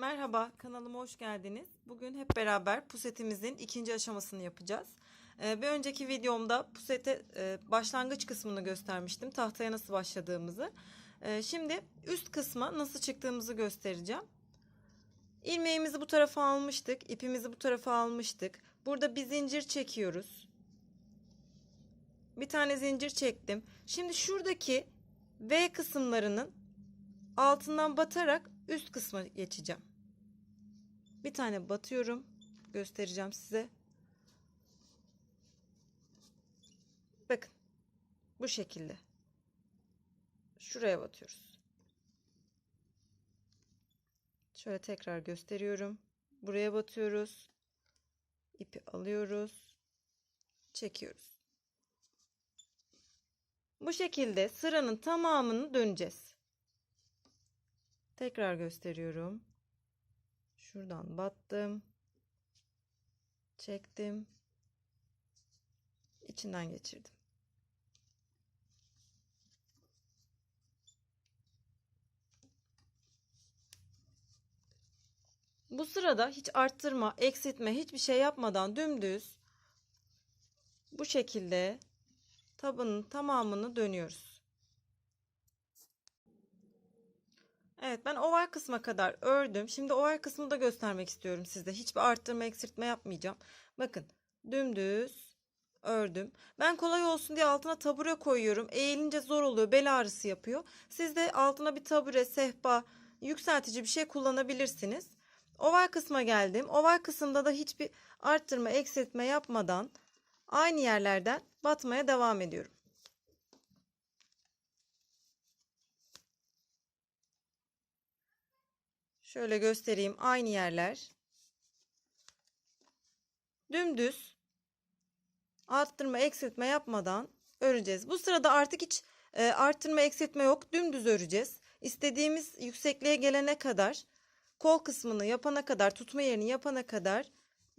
Merhaba, kanalıma hoş geldiniz. Bugün hep beraber pusetimizin ikinci aşamasını yapacağız. Ee, bir önceki videomda pusete e, başlangıç kısmını göstermiştim. Tahtaya nasıl başladığımızı. Ee, şimdi üst kısma nasıl çıktığımızı göstereceğim. İlmeğimizi bu tarafa almıştık. ipimizi bu tarafa almıştık. Burada bir zincir çekiyoruz. Bir tane zincir çektim. Şimdi şuradaki V kısımlarının altından batarak üst kısma geçeceğim. Bir tane batıyorum. Göstereceğim size. Bakın. Bu şekilde. Şuraya batıyoruz. Şöyle tekrar gösteriyorum. Buraya batıyoruz. İpi alıyoruz. Çekiyoruz. Bu şekilde sıranın tamamını döneceğiz. Tekrar gösteriyorum. Şuradan battım. Çektim. içinden geçirdim. Bu sırada hiç arttırma, eksiltme, hiçbir şey yapmadan dümdüz bu şekilde tabanın tamamını dönüyoruz. Evet ben oval kısma kadar ördüm. Şimdi oval kısmını da göstermek istiyorum size. Hiçbir arttırma eksiltme yapmayacağım. Bakın dümdüz ördüm. Ben kolay olsun diye altına tabure koyuyorum. Eğilince zor oluyor. Bel ağrısı yapıyor. Siz de altına bir tabure, sehpa, yükseltici bir şey kullanabilirsiniz. Oval kısma geldim. Oval kısımda da hiçbir arttırma, eksiltme yapmadan aynı yerlerden batmaya devam ediyorum. Şöyle göstereyim aynı yerler. Dümdüz arttırma eksiltme yapmadan öreceğiz. Bu sırada artık hiç e, arttırma eksiltme yok. Dümdüz öreceğiz. İstediğimiz yüksekliğe gelene kadar kol kısmını yapana kadar tutma yerini yapana kadar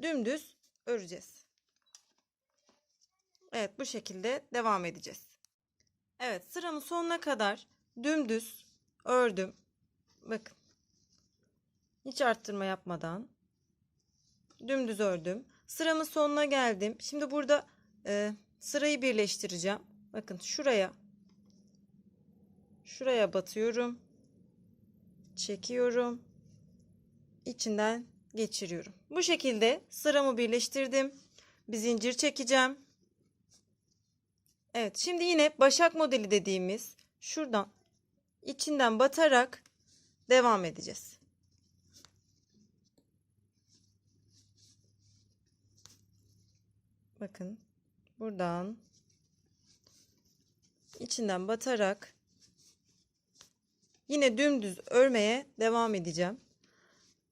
dümdüz öreceğiz. Evet bu şekilde devam edeceğiz. Evet sıramın sonuna kadar dümdüz ördüm. Bakın. Hiç arttırma yapmadan dümdüz ördüm. Sıramın sonuna geldim. Şimdi burada e, sırayı birleştireceğim. Bakın şuraya şuraya batıyorum. Çekiyorum. içinden geçiriyorum. Bu şekilde sıramı birleştirdim. Bir zincir çekeceğim. Evet, şimdi yine başak modeli dediğimiz şuradan içinden batarak devam edeceğiz. Bakın buradan içinden batarak yine dümdüz örmeye devam edeceğim.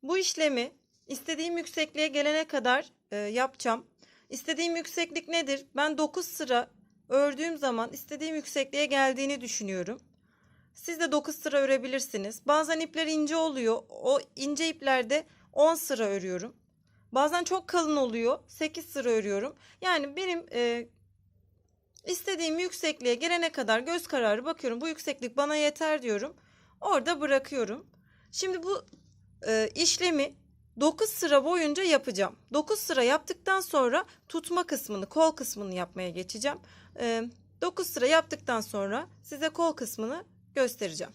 Bu işlemi istediğim yüksekliğe gelene kadar e, yapacağım. İstediğim yükseklik nedir? Ben 9 sıra ördüğüm zaman istediğim yüksekliğe geldiğini düşünüyorum. Siz de 9 sıra örebilirsiniz. Bazen ipler ince oluyor. O ince iplerde 10 sıra örüyorum. Bazen çok kalın oluyor. 8 sıra örüyorum. Yani benim e, istediğim yüksekliğe gelene kadar göz kararı bakıyorum. Bu yükseklik bana yeter diyorum. Orada bırakıyorum. Şimdi bu e, işlemi 9 sıra boyunca yapacağım. 9 sıra yaptıktan sonra tutma kısmını, kol kısmını yapmaya geçeceğim. E, 9 sıra yaptıktan sonra size kol kısmını göstereceğim.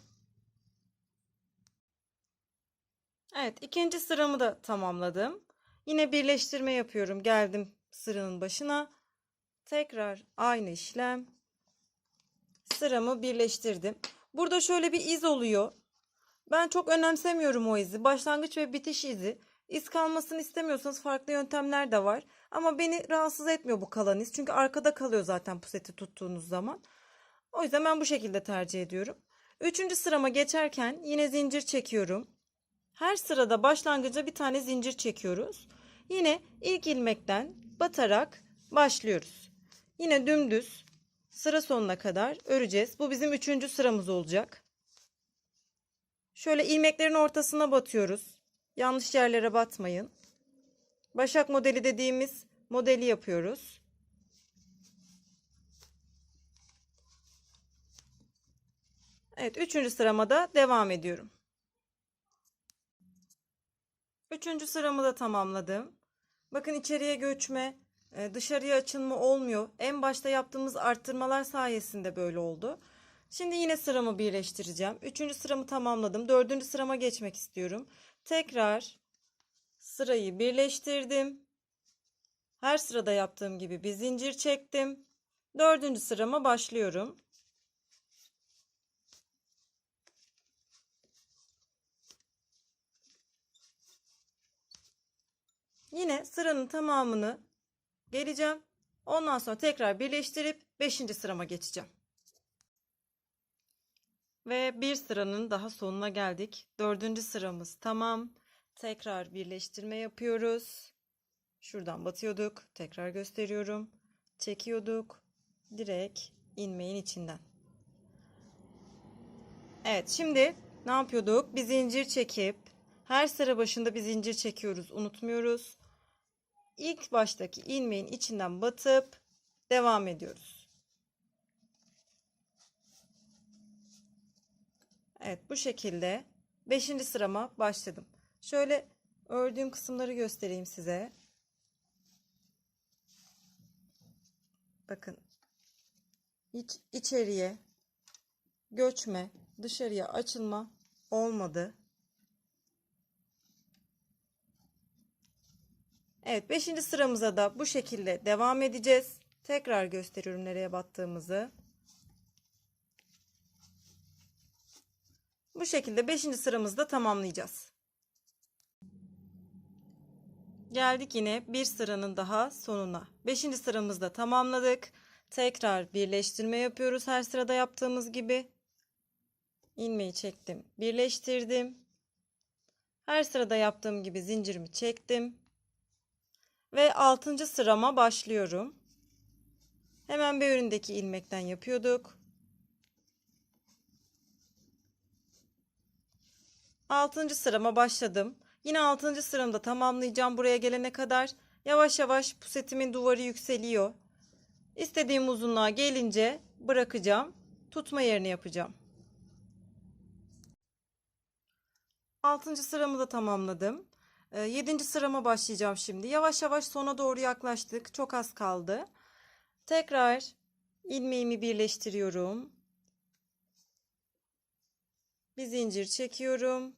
Evet, ikinci sıramı da tamamladım. Yine birleştirme yapıyorum. Geldim sıranın başına. Tekrar aynı işlem. Sıramı birleştirdim. Burada şöyle bir iz oluyor. Ben çok önemsemiyorum o izi. Başlangıç ve bitiş izi. İz kalmasını istemiyorsanız farklı yöntemler de var. Ama beni rahatsız etmiyor bu kalan iz. Çünkü arkada kalıyor zaten puseti tuttuğunuz zaman. O yüzden ben bu şekilde tercih ediyorum. Üçüncü sırama geçerken yine zincir çekiyorum. Her sırada başlangıca bir tane zincir çekiyoruz. Yine ilk ilmekten batarak başlıyoruz. Yine dümdüz sıra sonuna kadar öreceğiz. Bu bizim üçüncü sıramız olacak. Şöyle ilmeklerin ortasına batıyoruz. Yanlış yerlere batmayın. Başak modeli dediğimiz modeli yapıyoruz. Evet, üçüncü sırama da devam ediyorum. Üçüncü sıramı da tamamladım. Bakın içeriye göçme, e, dışarıya açılma olmuyor. En başta yaptığımız arttırmalar sayesinde böyle oldu. Şimdi yine sıramı birleştireceğim. Üçüncü sıramı tamamladım. Dördüncü sırama geçmek istiyorum. Tekrar sırayı birleştirdim. Her sırada yaptığım gibi bir zincir çektim. Dördüncü sırama başlıyorum. Yine sıranın tamamını geleceğim. Ondan sonra tekrar birleştirip 5. sırama geçeceğim. Ve bir sıranın daha sonuna geldik. Dördüncü sıramız tamam. Tekrar birleştirme yapıyoruz. Şuradan batıyorduk. Tekrar gösteriyorum. Çekiyorduk. Direkt ilmeğin içinden. Evet şimdi ne yapıyorduk? Bir zincir çekip her sıra başında bir zincir çekiyoruz. Unutmuyoruz. İlk baştaki ilmeğin içinden batıp devam ediyoruz. Evet bu şekilde 5. sırama başladım. Şöyle ördüğüm kısımları göstereyim size. Bakın iç, içeriye göçme, dışarıya açılma olmadı. Evet 5. sıramıza da bu şekilde devam edeceğiz. Tekrar gösteriyorum nereye battığımızı. Bu şekilde 5. sıramızda tamamlayacağız. Geldik yine bir sıranın daha sonuna. 5. sıramızda tamamladık. Tekrar birleştirme yapıyoruz her sırada yaptığımız gibi. İlmeği çektim, birleştirdim. Her sırada yaptığım gibi zincirimi çektim. Ve 6. sırama başlıyorum. Hemen bir önündeki ilmekten yapıyorduk. 6. sırama başladım. Yine 6. sıramda tamamlayacağım buraya gelene kadar. Yavaş yavaş pusetimin duvarı yükseliyor. İstediğim uzunluğa gelince bırakacağım. Tutma yerini yapacağım. 6. sıramı da tamamladım. 7. sırama başlayacağım şimdi. Yavaş yavaş sona doğru yaklaştık. Çok az kaldı. Tekrar ilmeğimi birleştiriyorum. Bir zincir çekiyorum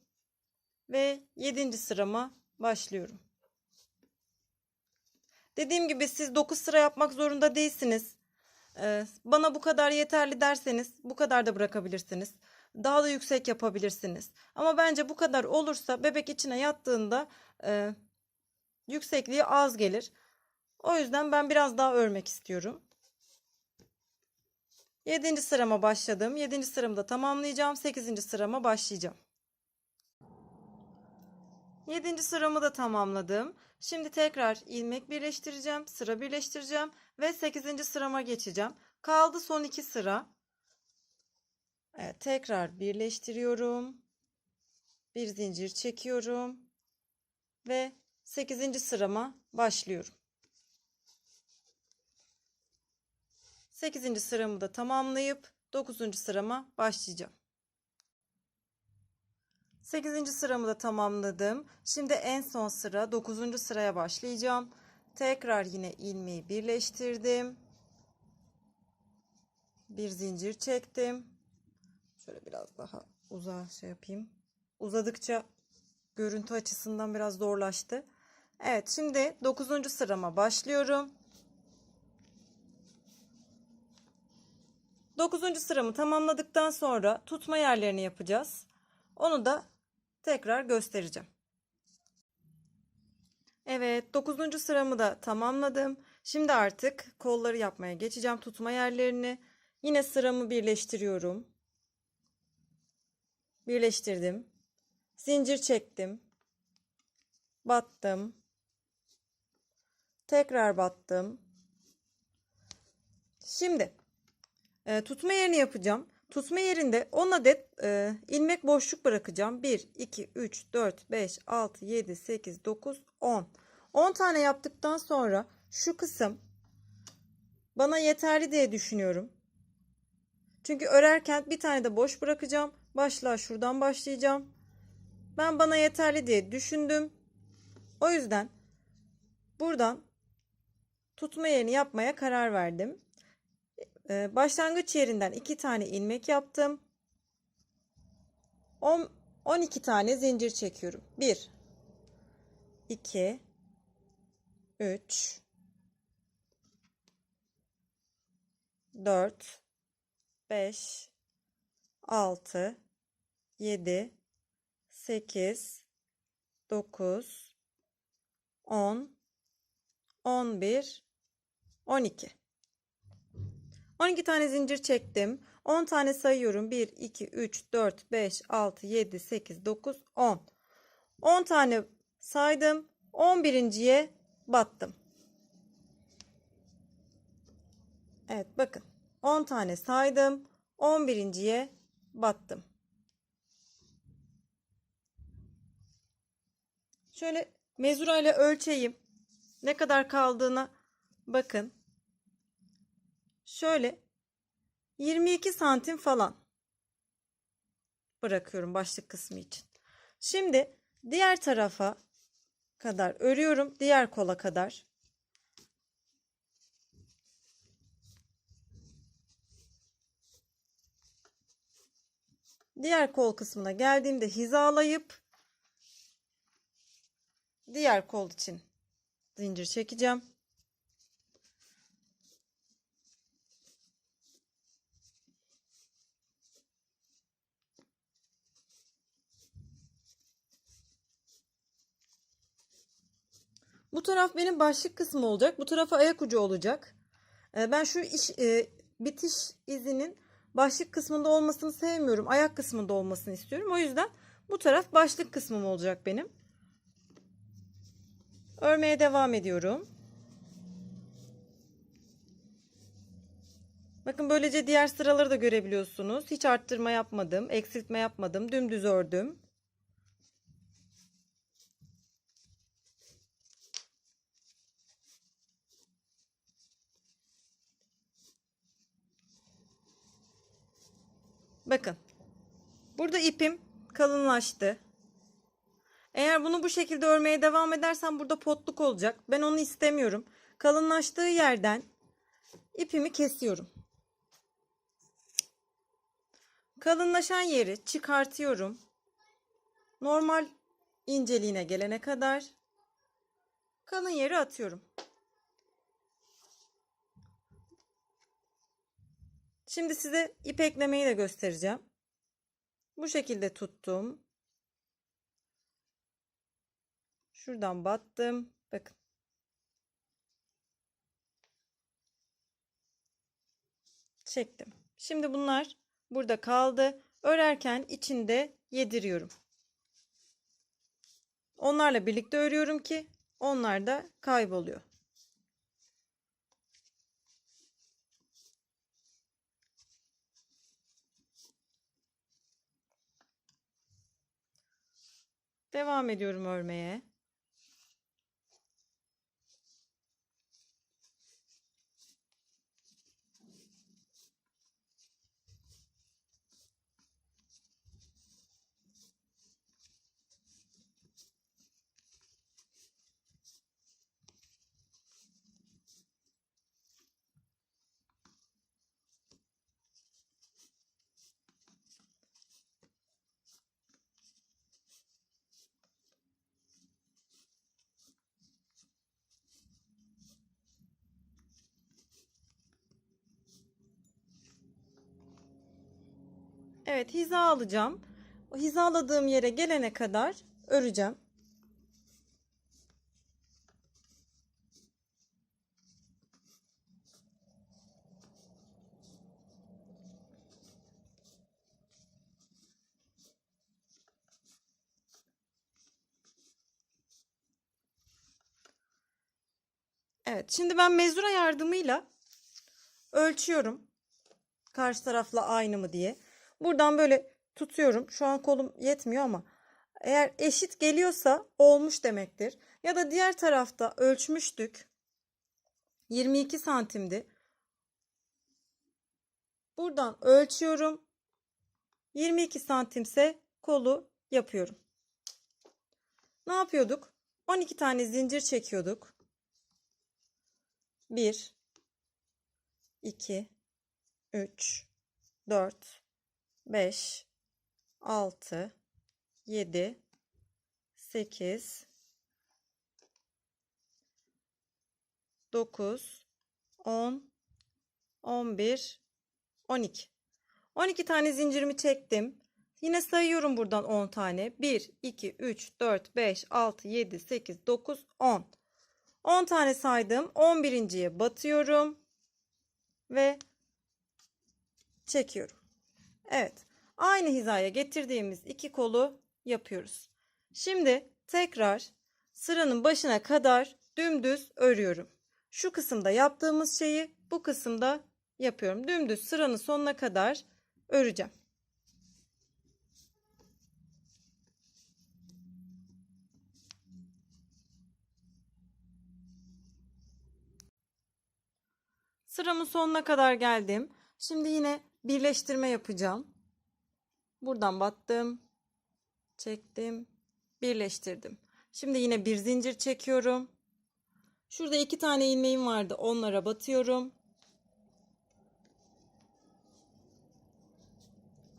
ve 7. sırama başlıyorum. Dediğim gibi siz 9 sıra yapmak zorunda değilsiniz. Ee, bana bu kadar yeterli derseniz bu kadar da bırakabilirsiniz. Daha da yüksek yapabilirsiniz. Ama bence bu kadar olursa bebek içine yattığında e, yüksekliği az gelir. O yüzden ben biraz daha örmek istiyorum. 7. sırama başladım. 7. sıramı da tamamlayacağım. 8. sırama başlayacağım. 7. sıramı da tamamladım. Şimdi tekrar ilmek birleştireceğim, sıra birleştireceğim ve 8. sırama geçeceğim. Kaldı son 2 sıra. Evet, tekrar birleştiriyorum. Bir zincir çekiyorum ve 8. sırama başlıyorum. 8. sıramı da tamamlayıp 9. sırama başlayacağım. 8. sıramı da tamamladım. Şimdi en son sıra 9. sıraya başlayacağım. Tekrar yine ilmeği birleştirdim. Bir zincir çektim. Şöyle biraz daha uzağa şey yapayım. Uzadıkça görüntü açısından biraz zorlaştı. Evet şimdi 9. sırama başlıyorum. 9. sıramı tamamladıktan sonra tutma yerlerini yapacağız. Onu da tekrar göstereceğim. Evet 9. sıramı da tamamladım. Şimdi artık kolları yapmaya geçeceğim tutma yerlerini. Yine sıramı birleştiriyorum. Birleştirdim. Zincir çektim. Battım. Tekrar battım. Şimdi e, tutma yerini yapacağım. Tutma yerinde 10 adet e, ilmek boşluk bırakacağım. 1, 2, 3, 4, 5, 6, 7, 8, 9, 10. 10 tane yaptıktan sonra şu kısım bana yeterli diye düşünüyorum. Çünkü örerken bir tane de boş bırakacağım. Başlığa şuradan başlayacağım. Ben bana yeterli diye düşündüm. O yüzden buradan tutma yerini yapmaya karar verdim. Ee, başlangıç yerinden 2 tane ilmek yaptım. 10 12 tane zincir çekiyorum. 1 2 3 4 5 6 7 8 9 10 11 12 12 tane zincir çektim. 10 tane sayıyorum. 1 2 3 4 5 6 7 8 9 10 10 tane saydım. 11.ye battım. Evet bakın 10 tane saydım 11.ye battım. Şöyle mezura ile ölçeyim. Ne kadar kaldığına bakın. Şöyle 22 santim falan bırakıyorum başlık kısmı için. Şimdi diğer tarafa kadar örüyorum. Diğer kola kadar. Diğer kol kısmına geldiğimde hizalayıp diğer kol için zincir çekeceğim. Bu taraf benim başlık kısmı olacak. Bu tarafa ayak ucu olacak. Ee, Ben şu iş e, bitiş izinin başlık kısmında olmasını sevmiyorum. Ayak kısmında olmasını istiyorum. O yüzden bu taraf başlık kısmım olacak benim. Örmeye devam ediyorum. Bakın böylece diğer sıraları da görebiliyorsunuz. Hiç arttırma yapmadım, eksiltme yapmadım. Dümdüz ördüm. Bakın. Burada ipim kalınlaştı. Eğer bunu bu şekilde örmeye devam edersem burada potluk olacak. Ben onu istemiyorum. Kalınlaştığı yerden ipimi kesiyorum. Kalınlaşan yeri çıkartıyorum. Normal inceliğine gelene kadar kalın yeri atıyorum. Şimdi size ip eklemeyi de göstereceğim. Bu şekilde tuttum. Şuradan battım. Bakın. Çektim. Şimdi bunlar burada kaldı. Örerken içinde yediriyorum. Onlarla birlikte örüyorum ki onlar da kayboluyor. Devam ediyorum örmeye. Evet hiza alacağım. O hizaladığım yere gelene kadar öreceğim. Evet şimdi ben mezura yardımıyla ölçüyorum. Karşı tarafla aynı mı diye. Buradan böyle tutuyorum. Şu an kolum yetmiyor ama eğer eşit geliyorsa olmuş demektir. Ya da diğer tarafta ölçmüştük. 22 santimdi. Buradan ölçüyorum. 22 santimse kolu yapıyorum. Ne yapıyorduk? 12 tane zincir çekiyorduk. 1 2 3 4 5 6 7 8 9 10 11 12 12 tane zincirimi çektim. Yine sayıyorum buradan 10 tane. 1 2 3 4 5 6 7 8 9 10 10 tane saydım. 11.ye batıyorum ve çekiyorum. Evet. Aynı hizaya getirdiğimiz iki kolu yapıyoruz. Şimdi tekrar sıranın başına kadar dümdüz örüyorum. Şu kısımda yaptığımız şeyi bu kısımda yapıyorum. Dümdüz sıranın sonuna kadar öreceğim. Sıramın sonuna kadar geldim. Şimdi yine birleştirme yapacağım. Buradan battım. Çektim. Birleştirdim. Şimdi yine bir zincir çekiyorum. Şurada iki tane ilmeğim vardı. Onlara batıyorum.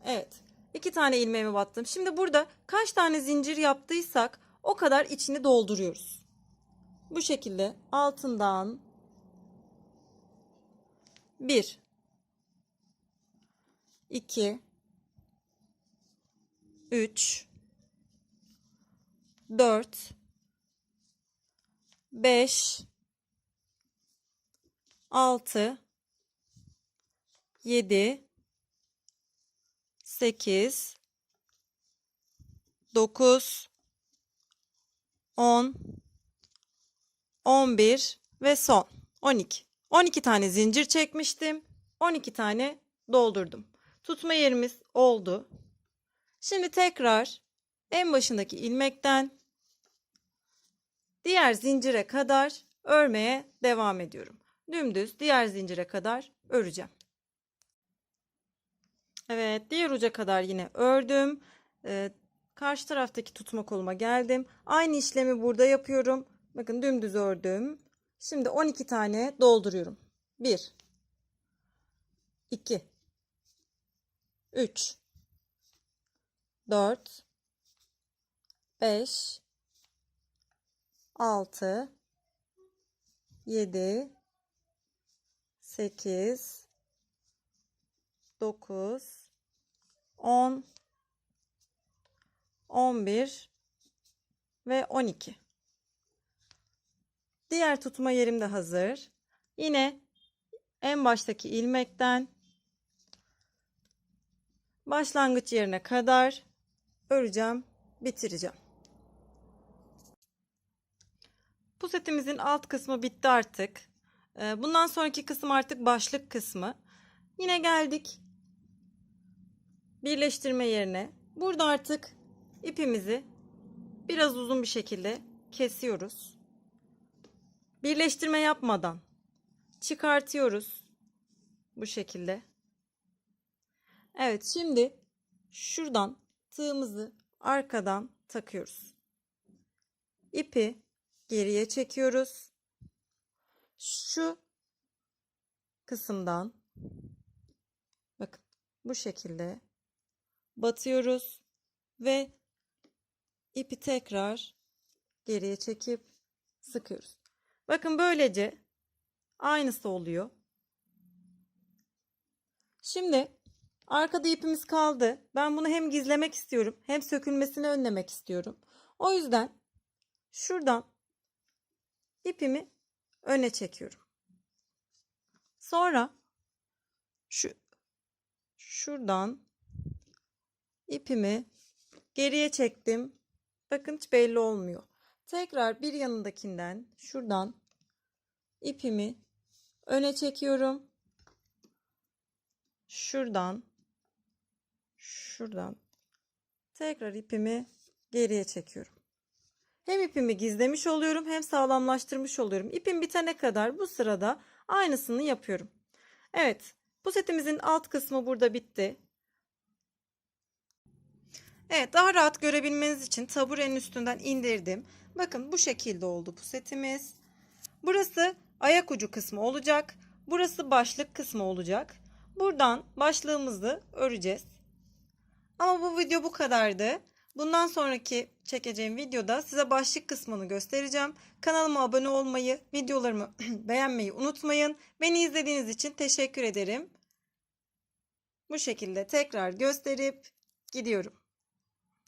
Evet. iki tane ilmeğimi battım. Şimdi burada kaç tane zincir yaptıysak o kadar içini dolduruyoruz. Bu şekilde altından 1 2 3 4 5 6 7 8 9 10 11 ve son. 12. 12 tane zincir çekmiştim. 12 tane doldurdum. Tutma yerimiz oldu. Şimdi tekrar en başındaki ilmekten diğer zincire kadar örmeye devam ediyorum. Dümdüz diğer zincire kadar öreceğim. Evet, diğer uca kadar yine ördüm. Ee, karşı taraftaki tutma koluma geldim. Aynı işlemi burada yapıyorum. Bakın dümdüz ördüm. Şimdi 12 tane dolduruyorum. 1 2 3 4 5 6 7 8 9 10 11 ve 12 Diğer tutma yerim de hazır. Yine en baştaki ilmekten başlangıç yerine kadar öreceğim, bitireceğim. Pusetimizin alt kısmı bitti artık. Ee, Bundan sonraki kısım artık başlık kısmı. Yine geldik birleştirme yerine. Burada artık ipimizi biraz uzun bir şekilde kesiyoruz. Birleştirme yapmadan çıkartıyoruz. Bu şekilde. Evet şimdi şuradan tığımızı arkadan takıyoruz. İpi geriye çekiyoruz. Şu kısımdan bakın bu şekilde batıyoruz ve ipi tekrar geriye çekip sıkıyoruz. Bakın böylece aynısı oluyor. Şimdi arkada ipimiz kaldı. Ben bunu hem gizlemek istiyorum hem sökülmesini önlemek istiyorum. O yüzden şuradan ipimi öne çekiyorum. Sonra şu şuradan ipimi geriye çektim. Bakın hiç belli olmuyor. Tekrar bir yanındakinden şuradan ipimi öne çekiyorum. Şuradan şuradan tekrar ipimi geriye çekiyorum. Hem ipimi gizlemiş oluyorum hem sağlamlaştırmış oluyorum. İpim bitene kadar bu sırada aynısını yapıyorum. Evet bu setimizin alt kısmı burada bitti. Evet daha rahat görebilmeniz için taburenin üstünden indirdim. Bakın bu şekilde oldu pusetimiz. Burası ayak ucu kısmı olacak. Burası başlık kısmı olacak. Buradan başlığımızı öreceğiz. Ama bu video bu kadardı. Bundan sonraki çekeceğim videoda size başlık kısmını göstereceğim. Kanalıma abone olmayı, videolarımı beğenmeyi unutmayın. Beni izlediğiniz için teşekkür ederim. Bu şekilde tekrar gösterip gidiyorum.